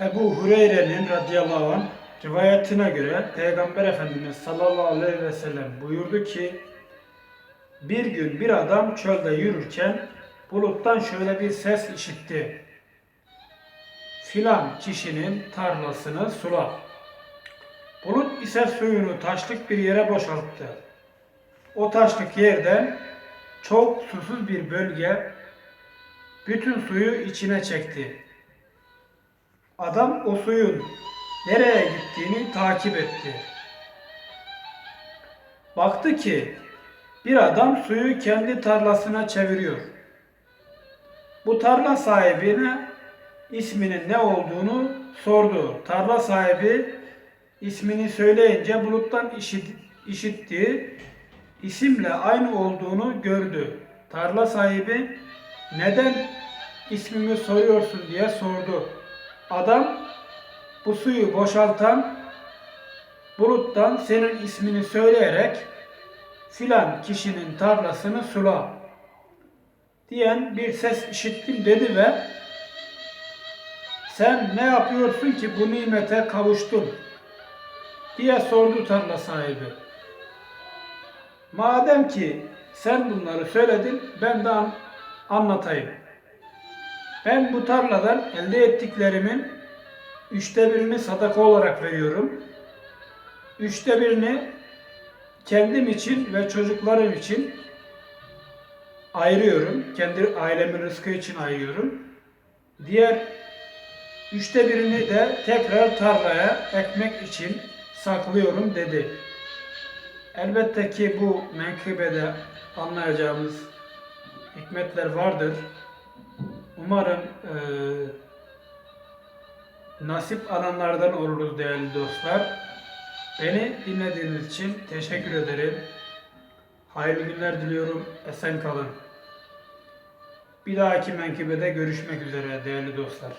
Ebu Hureyre'nin radıyallahu anh rivayetine göre Peygamber Efendimiz sallallahu aleyhi ve sellem buyurdu ki bir gün bir adam çölde yürürken buluttan şöyle bir ses işitti. Filan kişinin tarlasını sula. Bulut ise suyunu taşlık bir yere boşalttı. O taşlık yerden çok susuz bir bölge bütün suyu içine çekti. Adam o suyun nereye gittiğini takip etti. Baktı ki bir adam suyu kendi tarlasına çeviriyor. Bu tarla sahibine isminin ne olduğunu sordu. Tarla sahibi ismini söyleyince buluttan işit, işittiği isimle aynı olduğunu gördü. Tarla sahibi neden ismimi soruyorsun diye sordu. Adam bu suyu boşaltan buluttan senin ismini söyleyerek filan kişinin tarlasını sula diyen bir ses işittim dedi ve sen ne yapıyorsun ki bu nimete kavuştun diye sordu tarla sahibi. Madem ki sen bunları söyledin ben de an- anlatayım. Ben bu tarladan elde ettiklerimin üçte birini sadaka olarak veriyorum. Üçte birini kendim için ve çocuklarım için ayırıyorum. Kendi ailemin rızkı için ayırıyorum. Diğer üçte birini de tekrar tarlaya ekmek için saklıyorum dedi. Elbette ki bu menkıbede anlayacağımız hikmetler vardır. Umarım eee, nasip alanlardan oluruz değerli dostlar. Beni dinlediğiniz için teşekkür ederim. Hayırlı günler diliyorum. Esen kalın. Bir dahaki menkıbede görüşmek üzere değerli dostlar.